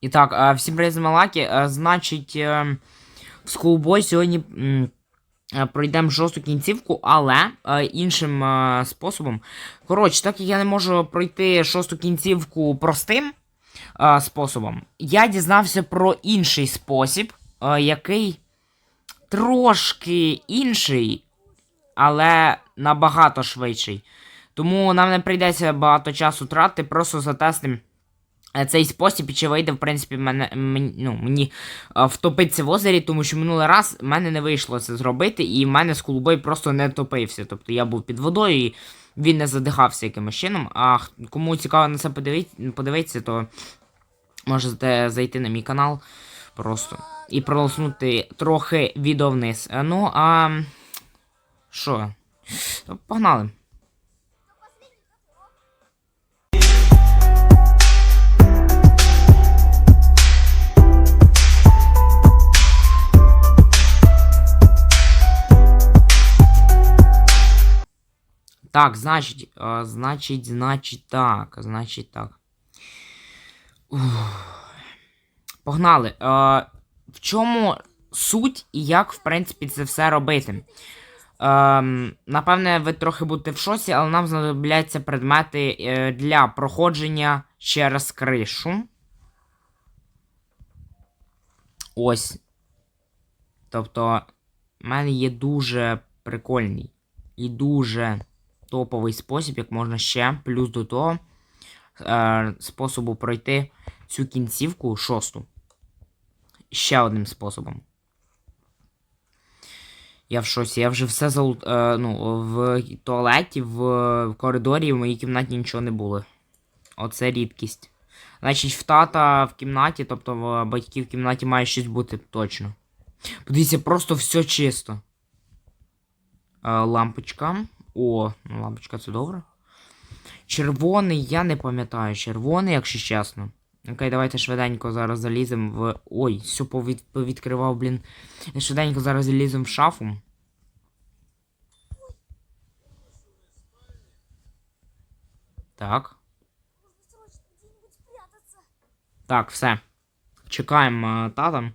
І так, е, всім привіт, з Малакі. Е, Значить, в Schoolboy сьогодні пройдемо шосту кінцівку, але іншим способом. Коротше, так як я не можу пройти шосту кінцівку простим способом, я дізнався про інший спосіб, який трошки інший, але набагато швидший. Тому нам не прийдеться багато часу тратити, просто затестимо цей спосіб, чи вийде, в принципі, мене, мені, ну, мені е, втопитися в озері, тому що минулий раз в мене не вийшло це зробити, і в мене з скулбой просто не топився. Тобто я був під водою і він не задихався якимось чином. А кому цікаво на це подивитися, то можете зайти на мій канал просто і пролоснути трохи відео вниз. Е, Ну, а. Що? Погнали. Так, значить, е, значить, значить так, значить так. Ух. Погнали. Е, в чому суть і як, в принципі, це все робити? Ем, напевне, ви трохи будете в шоці, але нам знадобляться предмети е, для проходження через кришу. Ось. Тобто, в мене є дуже прикольний і дуже топовий спосіб, як можна ще, плюс до того е, способу пройти цю кінцівку шосту. Ще одним способом. Я в шоці. Я вже все залут... Е, ну, в туалеті, в, в коридорі, в моїй кімнаті нічого не було. Оце рідкість. Значить, в тата в кімнаті, тобто в батьків в кімнаті має щось бути точно. Подивіться, просто все чисто. Е, лампочка. О, ну лампочка це добре. Червоний, я не пам'ятаю. Червоний, якщо чесно. Окей, давайте швиденько зараз заліземо в. Ой, все повід... повідкривав, блін. Швиденько зараз заліземо в шафу. Так. Так, все. Чекаємо е, тата.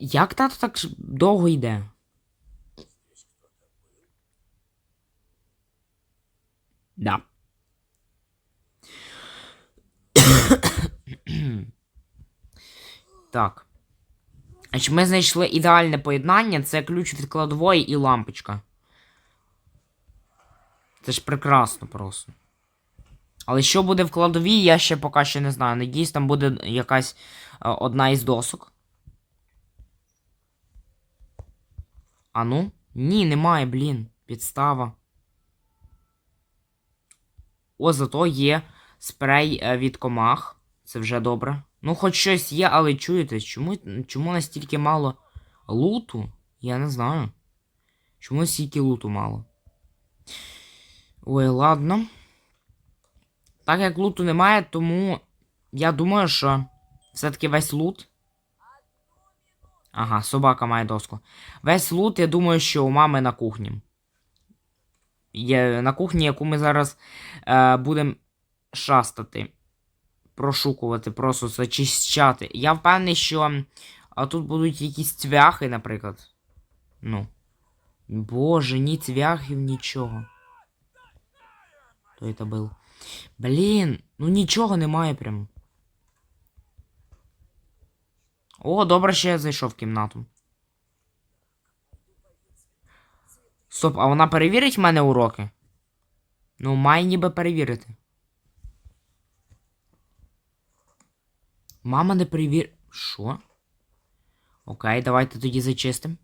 Як тато так довго йде? Да. так. Значить, ми знайшли ідеальне поєднання. Це ключ від кладової і лампочка. Це ж прекрасно просто. Але що буде в кладовій, я ще поки що не знаю. Надіюсь, там буде якась е, одна із досок. А ну? Ні, немає, блін. Підстава. О, зато є спрей е, від комах. Це вже добре. Ну, хоч щось є, але чуєте, чому, чому настільки мало луту? Я не знаю. Чому стільки луту мало? Ой, ладно. Так як луту немає, тому я думаю, що все-таки весь лут. Ага, собака має доску. Весь лут, я думаю, що у мами на кухні. Є на кухні, яку ми зараз е, будемо шастати. Прошукувати, просто зачищати. Я впевнений, що а тут будуть якісь цвяхи, наприклад. Ну. Боже, ні цвяхів, нічого. Хто це був? Блін, ну нічого немає прям. О, добре, що я зайшов в кімнату. Стоп, а вона перевірить в мене уроки? Ну, має ніби перевірити. Мама не перевір. Що? Окей, давайте тоді зачистим.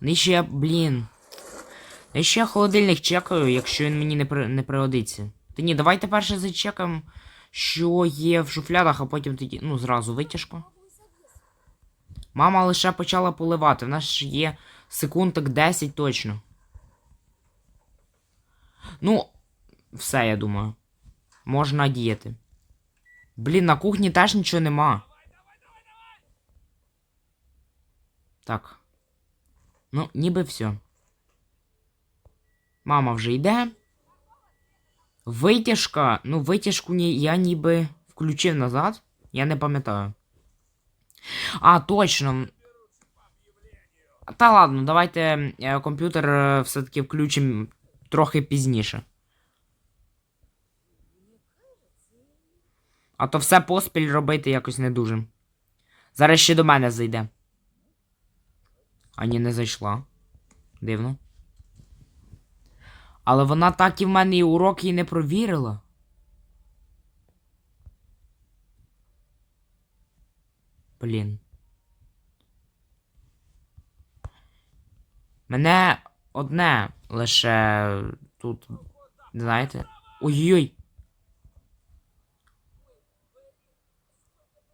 Ну ще блін. Я ще холодильник чекаю, якщо він мені не, при... не пригодиться. Та ні, давайте перше зачекаємо, що є в шуфлядах, а потім тоді. Ну, зразу витяжку. Мама лише почала поливати. В нас ж є секундок 10 точно. Ну, все, я думаю. Можна діяти. Блін, на кухні теж нічого нема. Так. Ну, ніби все. Мама вже йде. Витяжка. Ну, витяжку ні, я ніби включив назад? Я не пам'ятаю. А, точно. Та ладно, давайте е, комп'ютер е, все-таки включимо трохи пізніше. А то все поспіль робити якось не дуже. Зараз ще до мене зайде. А ні, не зайшла. Дивно. Але вона так і в мене і уроки і не провірила. Блін. Мене одне лише тут. Знаєте? Ой-ой-ой.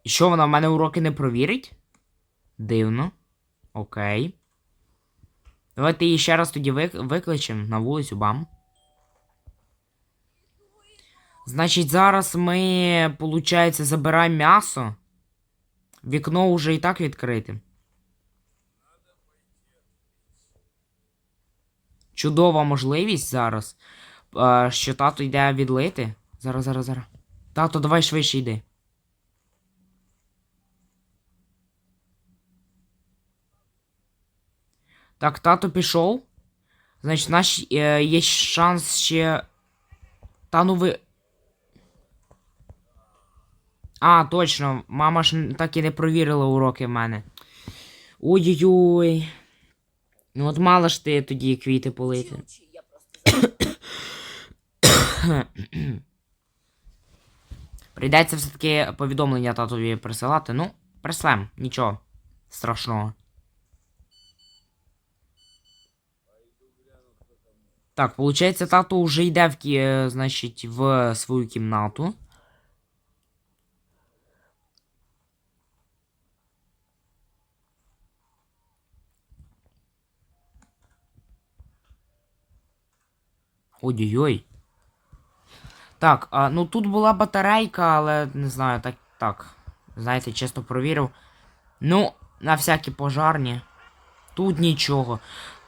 І що вона в мене уроки не провірить? Дивно. Окей. Давайте її ще раз тоді вик- викличемо на вулицю бам. Значить, зараз ми, получається, забираємо м'ясо. Вікно вже і так відкрите. Чудова можливість зараз. Що тато йде відлити. Зараз, зараз, зараз. Тато, давай швидше йди. Так, тато пішов. Значить, наш е, є шанс ще. Та ну ви. А, точно, мама ж так і не провірила уроки в мене. Ой-ой-ой. Ну от мала ж ти тоді квіти полити. Прийдеться все-таки повідомлення татові присилати. Ну, прислем, нічого страшного. Так, получається, тато вже йде в, е, значить, в свою кімнату. Ой-ой-ой. Так, а, ну тут була батарейка, але не знаю, так. Так. Знаєте, чесно провірив. Ну, на всякі пожарні. Тут нічого.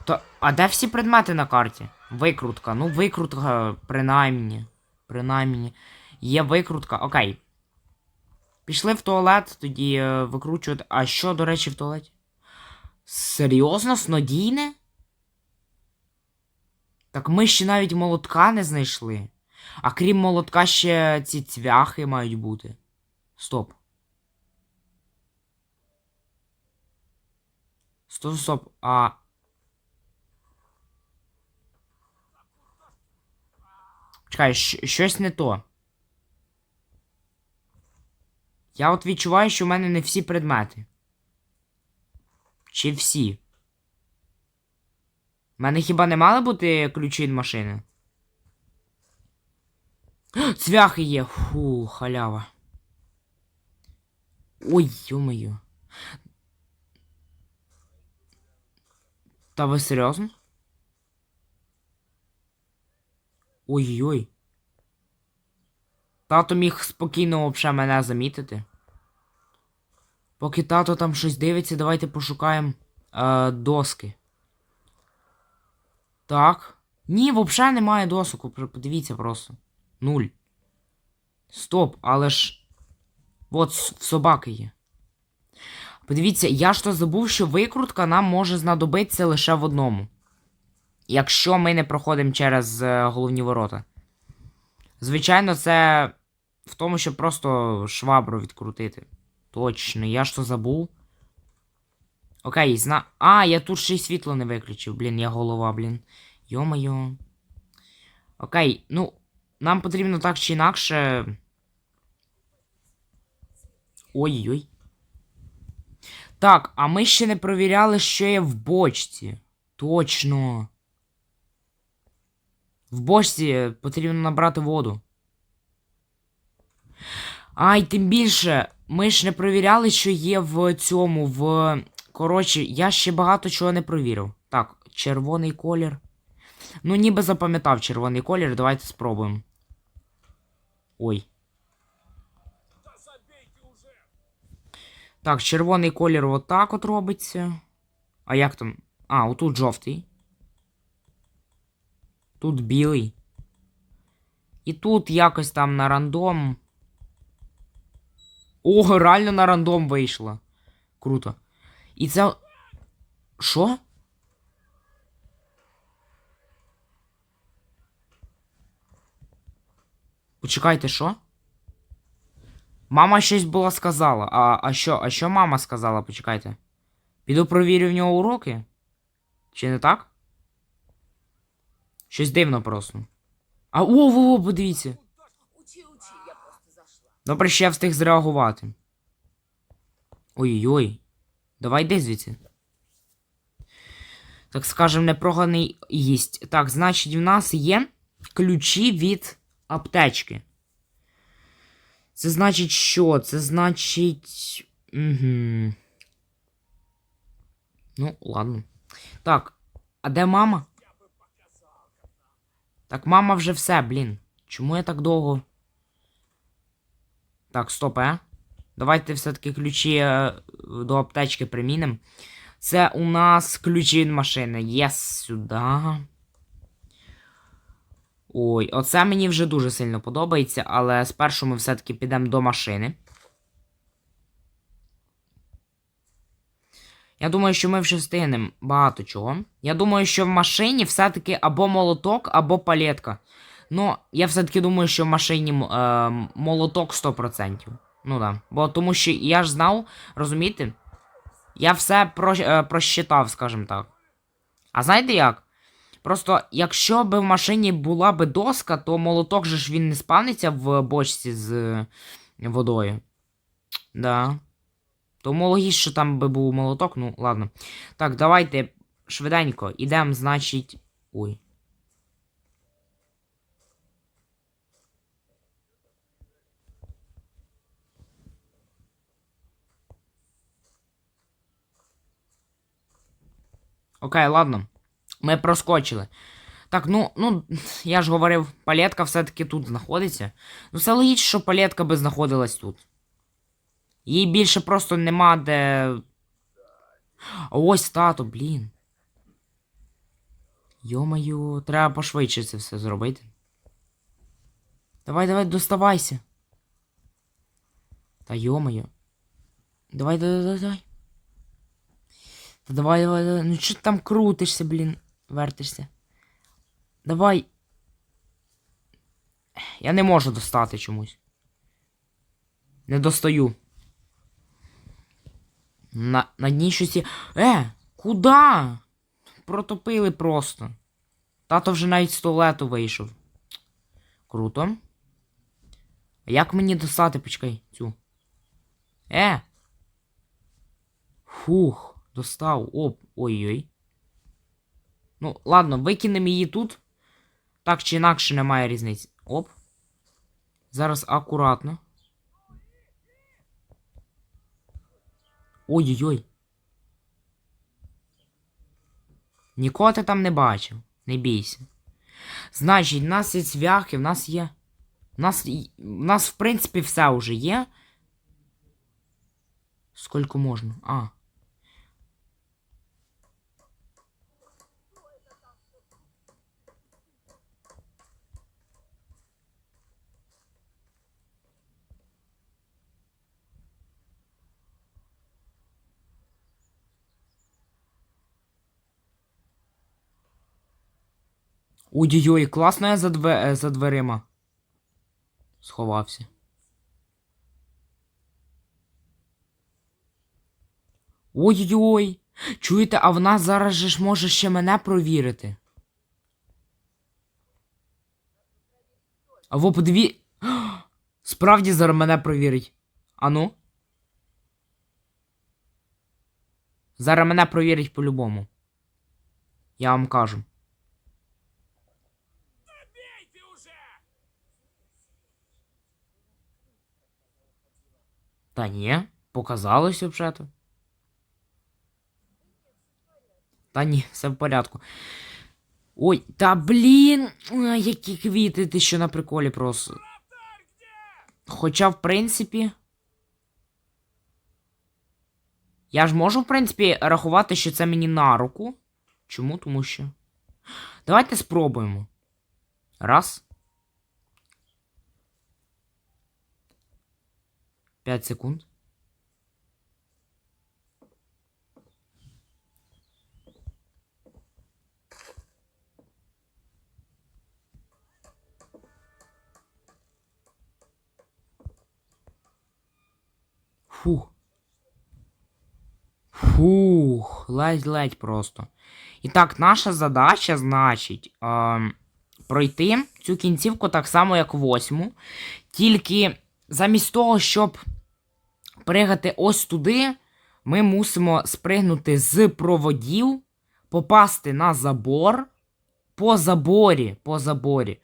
То, а де всі предмети на карті? Викрутка. Ну, викрутка, принаймні. Принаймні. Є викрутка. Окей. Пішли в туалет, тоді е, викручувати. А що, до речі, в туалеті? Серйозно, снодійне? Так ми ще навіть молотка не знайшли. А крім молотка, ще ці цвяхи мають бути. Стоп. Стоп, стоп. А. Чекай, щось не то. Я от відчуваю, що в мене не всі предмети. Чи всі? У мене хіба не мали бути ключі від машини? Цвяхи є. Фу, халява. Ой, ё-моё. Та ви серйозно? Ой-ой. Тато міг спокійно вообще мене замітити. Поки тато там щось дивиться, давайте пошукаємо е, доски. Так. Ні, взагалі немає досок. ви Подивіться просто. Нуль. Стоп, але ж. От собаки є. Подивіться, я ж то забув, що викрутка нам може знадобитися лише в одному. Якщо ми не проходимо через е, головні ворота. Звичайно, це в тому, щоб просто швабру відкрутити. Точно, я ж то забув. Окей, зна. А, я тут ще й світло не виключив, блін, я голова, блін. Йо-моє. Окей, ну, нам потрібно так чи інакше. Ой-ой. Так, а ми ще не провіряли, що є в бочці. Точно. В бочці потрібно набрати воду. Ай, тим більше, ми ж не провіряли, що є в цьому, в. Коротше, я ще багато чого не провірив. Так, червоний колір. Ну, ніби запам'ятав червоний колір, давайте спробуємо. Ой. Так, червоний колір отак от робиться. А як там? А, отут жовтий. Тут білий. І тут якось там на рандом. Ого, реально на рандом вийшла. Круто. І це. Що? Почекайте, що? Мама щось була сказала. А, а що? А що мама сказала? Почекайте. Піду провірю в нього уроки? Чи не так? Щось дивно просто. А о, во, во, подивіться. Добре, ще я встиг зреагувати. Ой-ой. Давай йди звідси. Так скажем, непроганий їсть. Так, значить, в нас є ключі від аптечки. Це значить що? Це значить. Угу. Ну, ладно. Так, а де мама? Так, мама вже все, блін. Чому я так довго? Так, стоп, е. Давайте все-таки ключі е, до аптечки примінимо. Це у нас ключі від машини. Єс, сюди. Ой, оце мені вже дуже сильно подобається, але спершу ми все-таки підемо до машини. Я думаю, що ми вже встигнемо багато чого. Я думаю, що в машині все-таки або молоток, або палетка. Ну, я все-таки думаю, що в машині е, молоток 100%. Ну да. Бо тому що я ж знав, розумієте? Я все про, е, просчитав, скажімо так. А знаєте як? Просто якщо б в машині була би доска, то молоток же ж він не спавниться в бочці з е, водою. Да. Тому логічно, що там би був молоток, ну ладно. Так, давайте швиденько. Ідемо, значить. Ой. Окей, ладно. Ми проскочили. Так, ну, ну, я ж говорив, палетка все-таки тут знаходиться. Ну, це логічно, що палетка би знаходилась тут. Їй більше просто нема де. Ось тато, блін. Йо-моє, треба пошвидше це все зробити. Давай, давай, доставайся. Та йо-моє. Давай, давай, давай, давай. Давай, давай, давай. Ну чого ти там крутишся, блін, вертишся. Давай. Я не можу достати чомусь. Не достаю. На, на дні щось є. Е, куда? Протопили просто. Тато вже навіть з туалету вийшов. Круто. А як мені достати, почекай, цю. Е. Фух, достав. Оп, ой-ой. Ну, ладно, викинемо її тут. Так чи інакше немає різниці. Оп. Зараз акуратно. Ой-ой-ой. Нікого ти там не бачив. Не бійся. Значить, в нас є цвяхи, в нас є. В нас, в нас, в принципі, все вже є. Скільки можна? А. Ой-ой-ой, класно я за, две, е, за дверима. Сховався. Ой-ой-ой. Чуєте, а в нас зараз же ж може ще мене провірити. А во подиві. Справді зараз мене провірить. Ану. Зараз мене провірить по-любому. Я вам кажу. Та ні, показалось взагалі. Та ні, все в порядку. Ой, та блін, які квіти, ти що на приколі просто. Хоча, в принципі. Я ж можу, в принципі, рахувати, що це мені на руку. Чому? Тому що. Давайте спробуємо. Раз. 5 секунд. Фух. Фух, ледь-ледь просто. І так, наша задача, значить, ем, пройти цю кінцівку так само, як восьму. Тільки замість того, щоб пригати ось туди, ми мусимо спригнути з проводів, попасти на забор, по заборі, по заборі,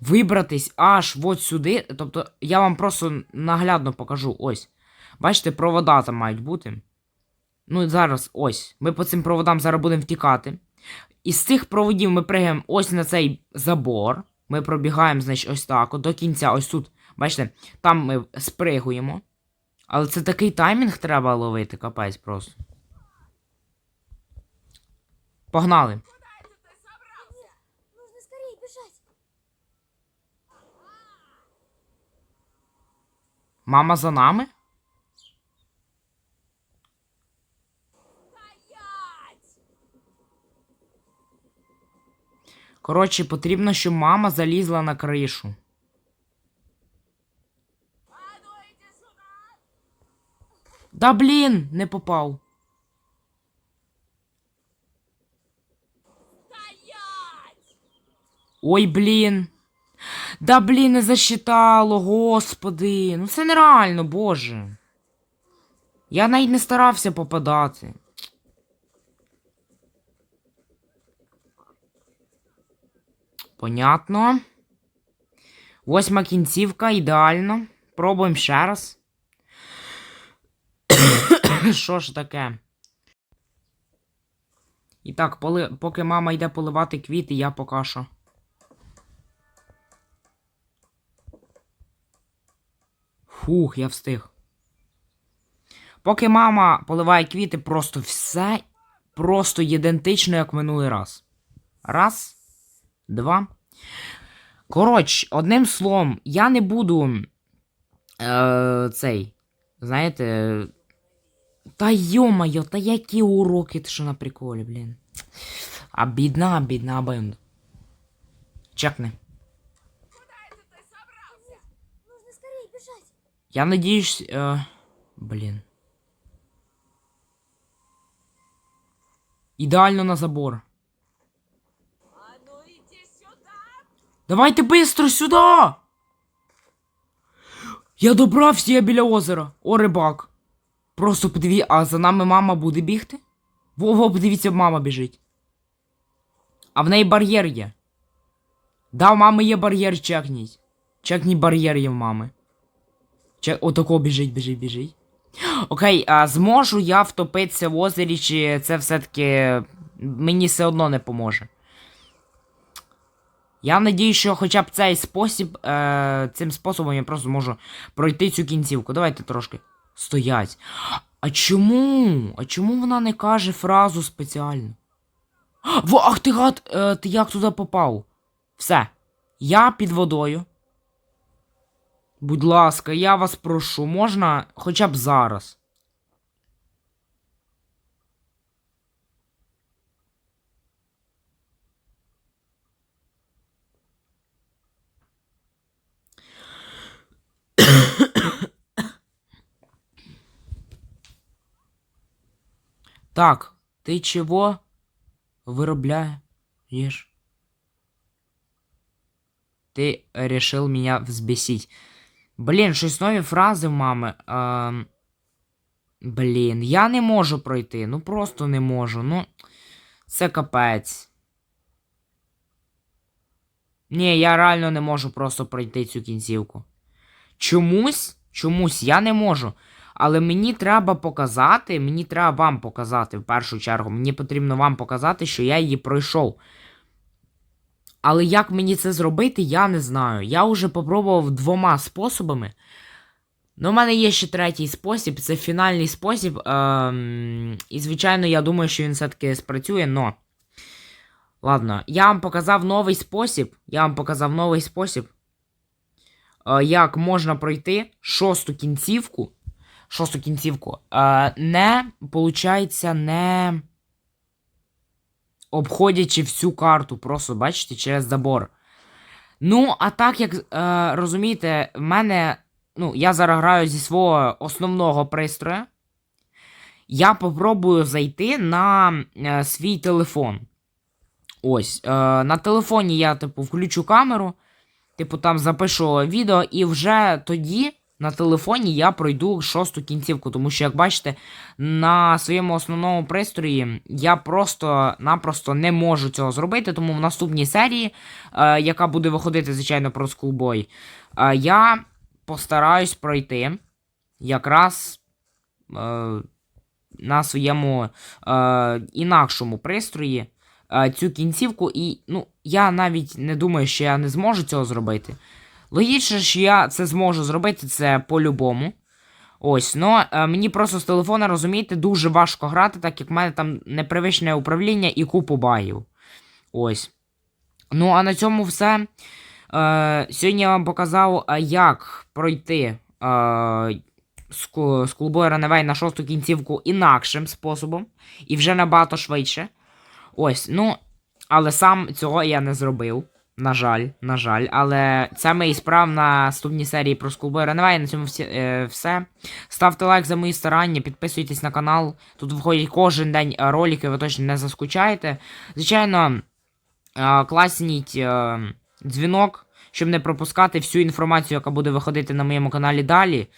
вибратись аж от сюди. Тобто, я вам просто наглядно покажу. Ось. Бачите, провода там мають бути. Ну, і зараз ось. Ми по цим проводам зараз будемо втікати. Із цих проводів ми пригаємо ось на цей забор. Ми пробігаємо, значить, ось так, от, до кінця, ось тут. Бачите, там ми спригуємо. Але це такий таймінг треба ловити, капець просто. Погнали. Мама за нами? Коротше, потрібно, щоб мама залізла на кришу. Да блін, не попав. Ой, блін. Да блін, не засчитало, господи. Ну це нереально, боже. Я навіть не старався попадати. Понятно. Восьма кінцівка, ідеально. Пробуємо ще раз. Що ж таке? І так, поли... поки мама йде поливати квіти, я поки що. Фух, я встиг. Поки мама поливає квіти, просто все просто ідентично, як минулий раз. Раз, два. Коротше, одним словом, я не буду. Е, цей. Знаєте. Та йо-моє, та які уроки, ти що на приколі, блін. А бідна, бідна бенда. Чекни. Нужно скорее бежать. Я надіюсь. Е... Блін. Ідеально на забор. А ну иди сюда! Давайте бистро сюди! Я добрався, я біля озера. О, рибак. Просто подиві, а за нами мама буде бігти? Во-во, подивіться, мама біжить. А в неї бар'єр є. Да, у мами є бар'єр, чекніть. Чекніть бар'єр є в мами. Чек... Отако біжить, біжить, біжить. Окей, а зможу я втопитися в озері, чи це все-таки мені все одно не поможе. Я надію, що хоча б цей спосіб, е, цим способом я просто можу пройти цю кінцівку. Давайте трошки. Стоять. А чому? А чому вона не каже фразу спеціально? Во, ах ти гад, е, ти як туди попав? Все. Я під водою. Будь ласка, я вас прошу, можна хоча б зараз. Так, ты чего виробляєш? Ти решил меня взбесить. Блін, щось нові фрази мами. Ем... Блін, я не можу пройти. Ну просто не можу. Ну. Це капець. Ні, я реально не можу просто пройти цю кінцівку. Чомусь, чомусь я не можу. Але мені треба показати, мені треба вам показати в першу чергу. Мені потрібно вам показати, що я її пройшов. Але як мені це зробити, я не знаю. Я вже попробував двома способами. Ну, у мене є ще третій спосіб, це фінальний спосіб. Ем... І, звичайно, я думаю, що він все-таки спрацює, но. Ладно, я вам показав новий спосіб. Я вам показав новий спосіб. Е, як можна пройти шосту кінцівку шосту кінцівку. Е, не, получається, не обходячи всю карту, просто бачите, через забор. Ну, а так як е, розумієте, в мене. Ну, я зараз граю зі свого основного пристрою. Я попробую зайти на е, свій телефон. Ось. Е, на телефоні я, типу, включу камеру, типу, там запишу відео, і вже тоді на телефоні я пройду шосту кінцівку. Тому що, як бачите, на своєму основному пристрої я просто-напросто не можу цього зробити. Тому в наступній серії, е, яка буде виходити, звичайно, про Schoolboy, е, я постараюсь пройти якраз. Е, на своєму е, інакшому пристрої е, цю кінцівку, і ну, я навіть не думаю, що я не зможу цього зробити. Логічно, що я це зможу зробити це по-любому. Ось, ну мені просто з телефона, розумієте, дуже важко грати, так як в мене там непривичне управління і купу багів. Ось. Ну, а на цьому все. Е, сьогодні я вам показав, е, як пройти. Е, Скулбой Раневей на шосту кінцівку інакшим способом. І вже набагато швидше. Ось, ну. Але сам цього я не зробив. На жаль, на жаль. Але це ми і справ на наступній серії про Скулбой Раневей. На цьому всі, е, все. Ставте лайк за мої старання, підписуйтесь на канал. Тут виходять кожен день е, ролики, ви точно не заскучаєте. Звичайно, е, класніть е, дзвінок, щоб не пропускати всю інформацію, яка буде виходити на моєму каналі далі.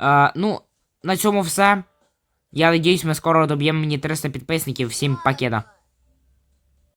Е, ну, на цьому все. Я надіюсь, ми скоро доб'ємо мені 300 підписників. Всім пакета.